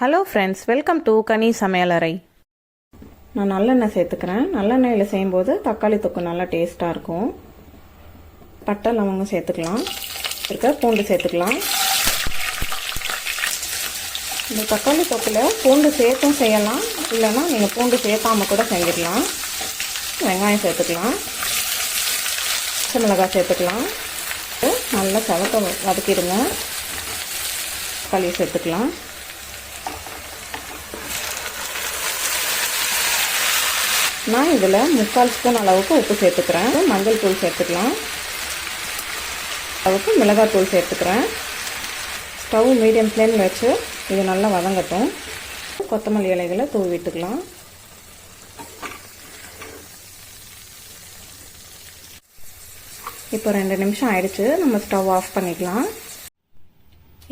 Hello friends welcome to கனி சமையலறை நான் நல்லெண்ணெய் சேர்த்துக்கிறேன். நல்லெண்ணெயில் செய்யும்போது தக்காளி தொக்கு நல்லா டேஸ்ட்டாக இருக்கும். பட்டை லவங்கம் சேர்த்துக்கலாம். இருக்க பூண்டு சேர்த்துக்கலாம். இந்த தக்காளி தொக்கில் பூண்டு சேர்த்தும் செய்யலாம். இல்லைன்னா நீங்கள் பூண்டு சேர்க்காமல் கூட செஞ்சிடலாம். வெங்காயம் சேர்த்துக்கலாம். பச்சை மிளகாய் சேர்த்துக்கலாம். நல்லா சவக்க வதக்கிடுங்க. தக்காளியை சேர்த்துக்கலாம். நான் இதில் முக்கால் ஸ்பூன் அளவுக்கு உப்பு சேர்த்துக்கிறேன். மஞ்சள் தூள் சேர்த்துக்கலாம். அளவுக்கு மிளகாய் தூள் சேர்த்துக்கிறேன். ஸ்டவ் மீடியம் ஃப்ளேமில் வச்சு இது நல்லா வதங்கட்டும். கொத்தமல்லி இலைகளை தூவி விட்டுக்கலாம் இப்போ ரெண்டு நிமிஷம் ஆயிடுச்சு. நம்ம ஸ்டவ் ஆஃப் பண்ணிக்கலாம்.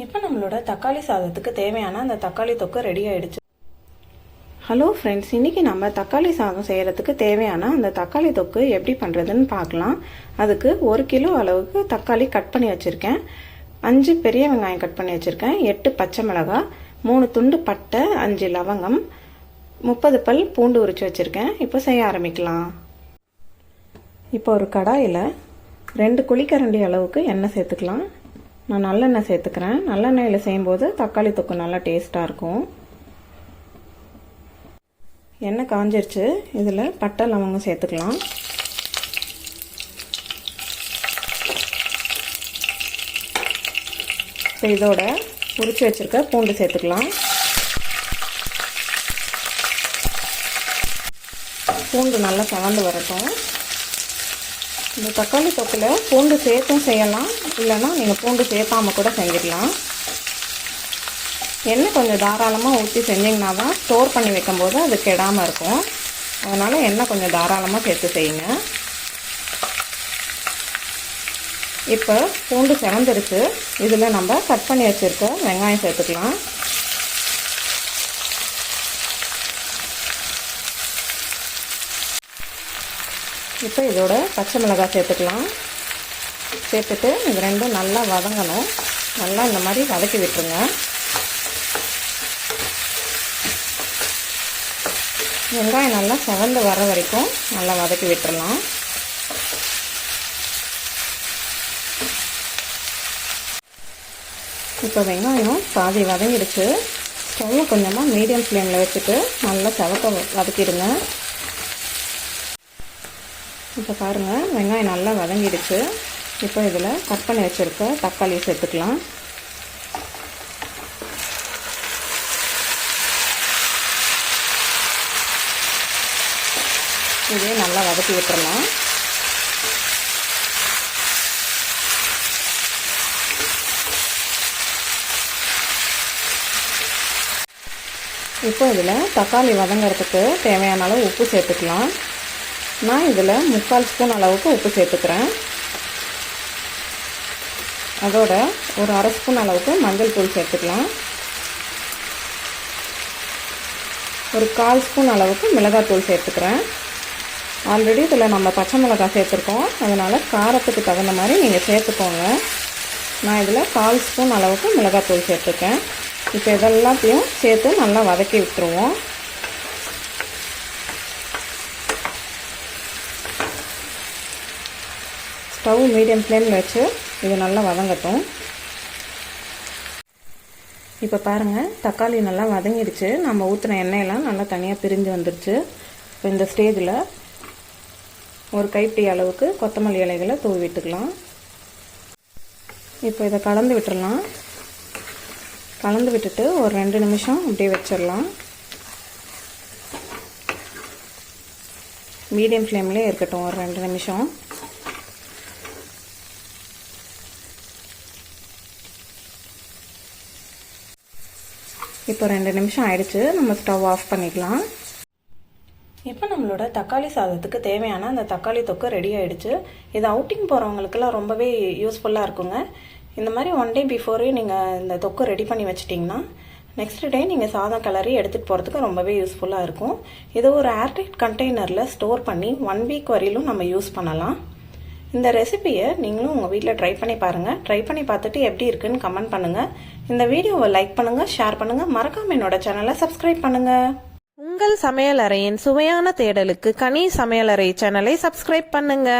இப்போ நம்மளோட தக்காளி சாதத்துக்கு தேவையான அந்த தக்காளி தொக்கு ரெடி ஆயிடுச்சு. ஹலோ ஃப்ரெண்ட்ஸ் இன்றைக்கி நம்ம தக்காளி சாதம் செய்கிறதுக்கு தேவையான அந்த தக்காளி தொக்கு எப்படி பண்ணுறதுன்னு பார்க்கலாம். அதுக்கு ஒரு கிலோ அளவுக்கு தக்காளி கட் பண்ணி வச்சுருக்கேன். அஞ்சு பெரிய வெங்காயம் கட் பண்ணி வச்சுருக்கேன். எட்டு பச்சை மிளகாய் மூணு துண்டு பட்டை அஞ்சு லவங்கம் முப்பது பல் பூண்டு உரித்து வச்சுருக்கேன். இப்போ செய்ய ஆரம்பிக்கலாம். இப்போ ஒரு கடாயில் ரெண்டு குழிக்கரண்டி அளவுக்கு எண்ணெய் சேர்த்துக்கலாம். நான் நல்லெண்ணெய் சேர்த்துக்கிறேன். நல்லெண்ணெயில் செய்யும்போது தக்காளி தொக்கு நல்லா டேஸ்ட்டாக இருக்கும். எண்ணெய் காஞ்சிருச்சு. இதில் பட்டை லவங்கம் சேர்த்துக்கலாம். இப்போ இதோட உரிச்சு வச்சுருக்க பூண்டு சேர்த்துக்கலாம். பூண்டு நல்லா கலந்து வரட்டும். இந்த தக்காளி தொக்கில் பூண்டு சேர்த்தும் செய்யலாம். இல்லைன்னா நீங்கள் பூண்டு சேர்த்தாமல் கூட செஞ்சிடலாம். எண்ணெய் கொஞ்சம் தாராளமாக ஊற்றி செஞ்சிங்கன்னா தான் ஸ்டோர் பண்ணி வைக்கும்போது அது கெடாமல் இருக்கும். அதனால் எண்ணெய் கொஞ்சம் தாராளமாக சேர்த்து செய்யுங்க. இப்போ பூண்டு செவந்துருச்சு. இதில் நம்ம கட் பண்ணி வச்சுருக்க வெங்காயம் சேர்த்துக்கலாம். இப்போ இதோட பச்சை மிளகாய் சேர்த்துக்கலாம். சேர்த்துட்டு இது ரெண்டும் நல்லா வதங்கணும். நல்லா இந்த மாதிரி வதக்கி விட்டுருங்க. வெங்காயம் நல்லா செவந்து வர வரைக்கும் நல்லா வதக்கி விட்டுடலாம் இப்போ வெங்காயம் பாதி வதங்கிடுச்சு. ஸ்டவ்வை கொஞ்சமாக மீடியம் ஃப்ளேமில் வச்சுட்டு நல்லா செவக்க வதக்கிடுங்க. இப்போ பாருங்கள் வெங்காயம் நல்லா வதங்கிடுச்சு. இப்போ இதில் கட் பண்ணி வச்சுருக்க தக்காளி சேர்த்துக்கலாம். இதே நல்லா வதக்கி விட்டுறலாம் இப்போ இதில் தக்காளி வதங்கிறதுக்கு தேவையான அளவு உப்பு சேர்த்துக்கலாம். நான் இதில் முக்கால் ஸ்பூன் அளவுக்கு உப்பு சேர்த்துக்கிறேன். அதோட ஒரு அரை ஸ்பூன் அளவுக்கு மஞ்சள் தூள் சேர்த்துக்கலாம். ஒரு கால் ஸ்பூன் அளவுக்கு மிளகாத்தூள் சேர்த்துக்கிறேன். ஆல்ரெடி இதில் நம்ம பச்சை மிளகாய் சேர்த்துருக்கோம். அதனால் காரத்துக்கு தகுந்த மாதிரி நீங்கள் சேர்த்துக்கோங்க. நான் இதில் கால் ஸ்பூன் அளவுக்கு மிளகாத்தூள் சேர்த்துருக்கேன். இப்போ இதெல்லாத்தையும் சேர்த்து நல்லா வதக்கி விட்டுருவோம். ஸ்டவ் மீடியம் ஃப்ளேமில் வச்சு இது நல்லா வதங்கட்டும். இப்போ பாருங்கள் தக்காளி நல்லா வதங்கிடுச்சு. நம்ம ஊற்றின எண்ணெயெல்லாம் நல்லா தனியாக பிரிஞ்சு வந்துடுச்சு இப்போ இந்த ஸ்டேஜில் ஒரு கைப்பிடி அளவுக்கு கொத்தமல்லி இலைகளை தூவி விட்டுக்கலாம். இப்போ இதை கலந்து விட்டுடலாம் கலந்து விட்டுட்டு ஒரு ரெண்டு நிமிஷம் அப்படியே வச்சிடலாம். மீடியம் ஃப்ளேம்லேயே இருக்கட்டும் ஒரு ரெண்டு நிமிஷம். இப்போ ரெண்டு நிமிஷம் ஆயிடுச்சு. நம்ம ஸ்டவ் ஆஃப் பண்ணிக்கலாம். இப்போ நம்மளோட தக்காளி சாதத்துக்கு தேவையான அந்த தக்காளி தொக்கு ரெடி ஆயிடுச்சு. இது அவுட்டிங் போகிறவங்களுக்கெல்லாம் ரொம்பவே யூஸ்ஃபுல்லாக இருக்குங்க. இந்த மாதிரி ஒன் டே பிஃபோரே நீங்கள் இந்த தொக்கு ரெடி பண்ணி வச்சிட்டிங்கன்னா நெக்ஸ்ட் டே நீங்கள் சாதம் கிளறி எடுத்துகிட்டு போகிறதுக்கு ரொம்பவே யூஸ்ஃபுல்லாக இருக்கும். இதை ஒரு ஏர்டைட் கண்டெய்னரில் ஸ்டோர் பண்ணி ஒன் வீக் வரையிலும் நம்ம யூஸ் பண்ணலாம். இந்த ரெசிபியை நீங்களும் உங்கள் வீட்டில் ட்ரை பண்ணி பாருங்கள் ட்ரை பண்ணி பார்த்துட்டு எப்படி இருக்குன்னு கமெண்ட் பண்ணுங்கள் இந்த வீடியோவை லைக் பண்ணுங்கள் ஷேர் பண்ணுங்கள் மறக்காமல் என்னோட சேனலை சப்ஸ்கிரைப் பண்ணுங்கள் உங்கள் சமையலறையின் சுவையான தேடலுக்கு கனி சமையலறை சேனலை சப்ஸ்கிரைப் பண்ணுங்க.